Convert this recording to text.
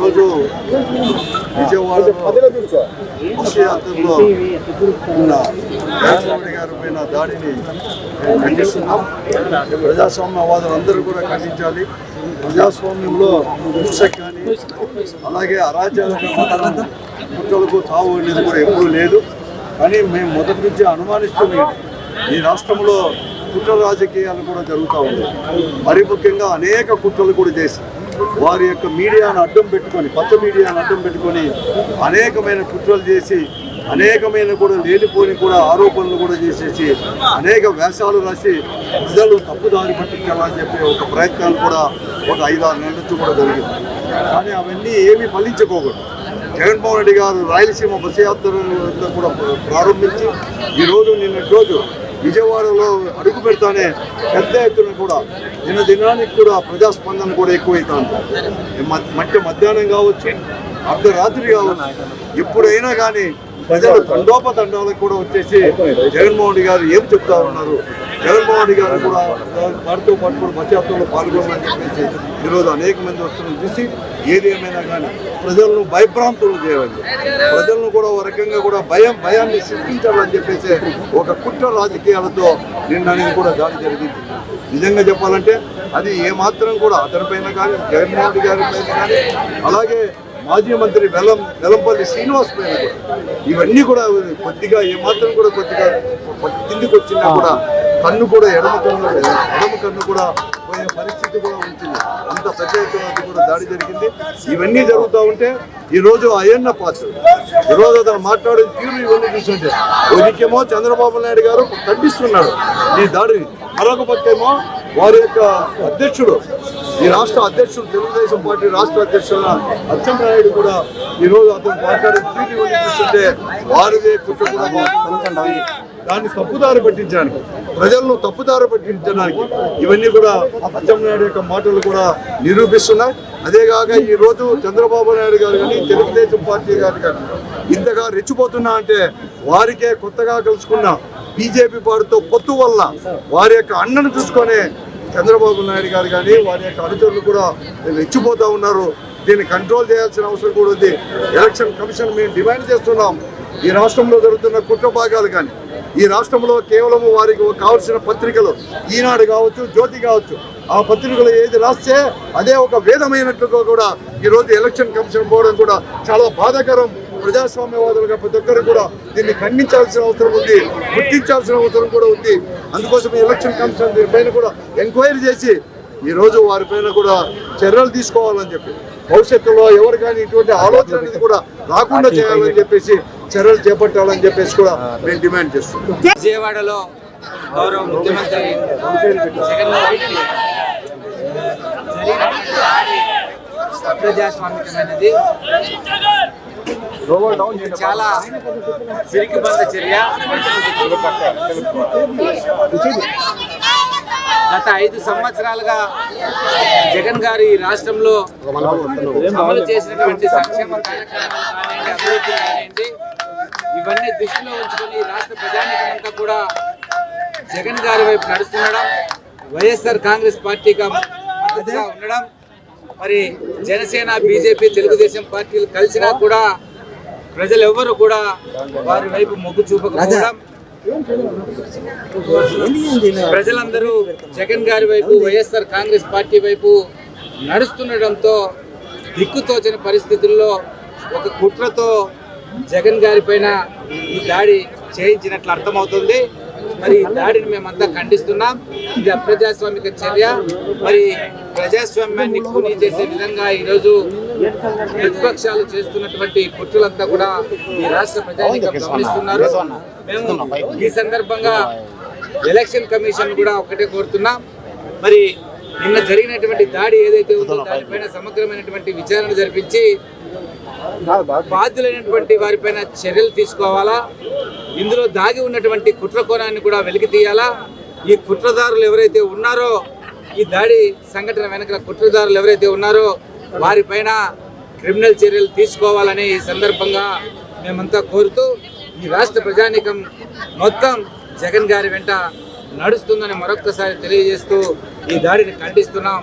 రోజు విజయవాడలో బస్సు ఉన్న జగన్మోహన్ గారి పైన దాడిని మేము ఖండిస్తున్నాం ప్రజాస్వామ్యవాదులందరూ కూడా ఖండించాలి ప్రజాస్వామ్యంలో హింస కానీ అలాగే అరాచకాలకు కుట్రలకు తావు అనేది కూడా ఎప్పుడూ లేదు. కానీ మేము మొదటి నుంచి అనుమానిస్తున్నాం. ఈ రాష్ట్రంలో కుట్ర రాజకీయాలు కూడా జరుగుతూ ఉన్నాయి. మరి ముఖ్యంగా అనేక కుట్రలు కూడా చేశారు. వారి యొక్క మీడియాను అడ్డం పెట్టుకొని కొత్త మీడియాను అడ్డం పెట్టుకొని అనేకమైన కుట్రలు చేసి అనేకమైన కూడా లేనిపోని కూడా ఆరోపణలు కూడా చేసేసి అనేక వేషాలు రాసి ప్రజలు తప్పుదారి పట్టించాలని చెప్పి ఒక ప్రయత్నాలు కూడా ఒక ఐదారు నెలల నుంచి కూడా జరిగింది. కానీ అవన్నీ ఏమీ ఫలించుకోకూడదు. జగన్మోహన్ రెడ్డి గారు రాయలసీమ బస్సు యాత్ర కూడా ప్రారంభించి ఈరోజు నిన్నటి రోజు విజయవాడలో అడుగు పెడతానే పెద్ద ఎత్తున కూడా నిన్న దినానికి కూడా ప్రజాస్పందన కూడా ఎక్కువైతుంది మధ్య మధ్యాహ్నం కావచ్చు అర్ధరాత్రి కావచ్చు ఎప్పుడైనా కానీ ప్రజలు తండోపతండాలకు కూడా వచ్చేసి జగన్మోహన్ రెడ్డి గారు ఏం చెప్తా ఉన్నారు? జగన్మోహన్ రెడ్డి గారు కూడా వారితో పాటు కూడా యాత్రలో పాల్గొనాలని చెప్పేసి ఈరోజు అనేక మంది వస్తున్న చూసి ఏది ఏమైనా కానీ ప్రజలను భయభ్రాంతులు చేయాలి ప్రజలను కూడా ఒక రకంగా కూడా భయం భయాన్ని సృష్టించాలని చెప్పేసి ఒక కుట్ర రాజకీయాలతో నిన్న కూడా దాడి జరిగింది. నిజంగా చెప్పాలంటే అది ఏమాత్రం కూడా అతనిపైన కానీ జగన్మోహన్ రెడ్డి గారి పైన కానీ అలాగే మాజీ మంత్రి వెలం వెలంపల్లి శ్రీనివాస్ పైన కూడా. ఇవన్నీ కూడా కొద్దిగా ఏమాత్రం కూడా కొద్దిగా కిందికి వచ్చినా కూడా కన్ను కూడా ఎడమ కన్ను ఎడమ కన్ను కూడా పోయే పరిస్థితి కూడా ఉంటుంది. అంత పెద్ద ఎత్తున కూడా దాడి జరిగింది. ఇవన్నీ జరుగుతూ ఉంటే ఈరోజు రోజు అయ్యన్న పాత్ర. ఈ రోజు అతను మాట్లాడే తీరు ఇవన్నీ చూస్తుంటే ఒకరికేమో చంద్రబాబు నాయుడు గారు ఖండిస్తున్నాడు ఈ దాడిని. మరొక పక్కేమో వారి యొక్క అధ్యక్షుడు ఈ రాష్ట్ర అధ్యక్షుడు తెలుగుదేశం పార్టీ రాష్ట్ర అధ్యక్షుడు అచ్చెన్నాయుడు కూడా ఈ రోజు అతను మాట్లాడే తీరు చూస్తుంటే వారిదే కుట్ర దాన్ని తప్పుదారి పట్టించడానికి ప్రజలను తప్పుదారి పట్టించడానికి ఇవన్నీ కూడా అచ్చెన్నాయుడు యొక్క మాటలు కూడా నిరూపిస్తున్నాయి. అదేగాక ఈ రోజు చంద్రబాబు నాయుడు గారు కానీ తెలుగుదేశం పార్టీ గారు కానీ ఇంతగా రెచ్చిపోతున్నా అంటే వారికే కొత్తగా కలుసుకున్న బీజేపీ పార్టీతో పొత్తు వల్ల వారి యొక్క అన్నను చూసుకొని చంద్రబాబు నాయుడు గారు కానీ వారి యొక్క అనుచరులు కూడా రెచ్చిపోతూ ఉన్నారు. దీన్ని కంట్రోల్ చేయాల్సిన అవసరం కూడా ఉంది. ఎలక్షన్ కమిషన్ మేము డిమాండ్ చేస్తున్నాం. ఈ రాష్ట్రంలో జరుగుతున్న కుట్ర భాగాలు కానీ ఈ రాష్ట్రంలో కేవలం వారికి కావాల్సిన పత్రికలు ఈనాడు కావచ్చు జ్యోతి కావచ్చు ఆ పత్రికలు ఏది రాస్తే అదే ఒక వేదమైనట్లుగా కూడా ఈరోజు ఎలక్షన్ కమిషన్ పోవడం కూడా చాలా బాధాకరం. ప్రజాస్వామ్యవాదులుగా ప్రతి ఒక్కరు కూడా దీన్ని ఖండించాల్సిన అవసరం ఉంది గుర్తించాల్సిన అవసరం కూడా ఉంది. అందుకోసం ఈ ఎలక్షన్ కమిషన్ దీనిపైన కూడా ఎంక్వైరీ చేసి ఈ రోజు వారిపైన కూడా చర్యలు తీసుకోవాలని చెప్పి భవిష్యత్తులో ఎవరు కానీ ఇటువంటి ఆలోచన అనేది కూడా రాకుండా చేయాలని చెప్పేసి చర్యలు చేపట్టాలని చెప్పేసి కూడా మేము డిమాండ్ చేస్తున్నాం. విజయవాడలో గౌరవ ముఖ్యమంత్రి జగన్మోహన్ చాలా సిరికిబంద చర్య. గత ఐదు సంవత్సరాలుగా జగన్ గారు రాష్ట్రంలో అమలు చేసినటువంటి సంక్షేమ కార్యక్రమాలు కానివ్వండి అభివృద్ధి కానివ్వండి ఇవన్నీ దృష్టిలో ఉంచుకొని రాష్ట్ర ప్రజానికమంతా కూడా జగన్ గారి వైపు నడుస్తుండడం వైఎస్ఆర్ కాంగ్రెస్ పార్టీగా మద్దతుగా ఉండడం మరి జనసేన బీజేపీ తెలుగుదేశం పార్టీలు కలిసినా కూడా ప్రజలు కూడా వారి వైపు మొగ్గు చూపకపోవడం ప్రజలందరూ జగన్ గారి వైపు వైఎస్ఆర్ కాంగ్రెస్ పార్టీ వైపు నడుస్తుండడంతో దిక్కుతోచని పరిస్థితుల్లో ఒక కుట్రతో జగన్ గారి పైన ఈ దాడి చేయించినట్లు అర్థమవుతుంది. మరి ఈ దాడిని మేమంతా ఖండిస్తున్నాం. ఇది అప్రజాస్వామిక చర్య. మరి ప్రజాస్వామ్యాన్ని కూనీ చేసే విధంగా ఈరోజు ప్రతిపక్షాలు చేస్తున్నటువంటి కుట్రలంతా కూడా ఈ రాష్ట్ర ప్రజానికం గమనిస్తున్నారు. మేము ఈ సందర్భంగా ఎలక్షన్ కమిషన్ కూడా ఒకటే కోరుతున్నాం. మరి నిన్న జరిగినటువంటి దాడి ఏదైతే ఉందో దానిపైన సమగ్రమైనటువంటి విచారణ జరిపించి బాధ్యులైనటువంటి వారిపైన చర్యలు తీసుకోవాలా? ఇందులో దాగి ఉన్నటువంటి కుట్ర కోణాన్ని కూడా వెలికి తీయాలా? ఈ కుట్రదారులు ఎవరైతే ఉన్నారో ఈ దాడి సంఘటన వెనక కుట్రదారులు ఎవరైతే ఉన్నారో వారిపైన క్రిమినల్ చర్యలు తీసుకోవాలని ఈ సందర్భంగా మేమంతా కోరుతూ ఈ రాష్ట్ర ప్రజానీకం మొత్తం జగన్ గారి వెంట నడుస్తుందని మరొక్కసారి తెలియజేస్తూ ఈ దాడిని ఖండిస్తున్నాం.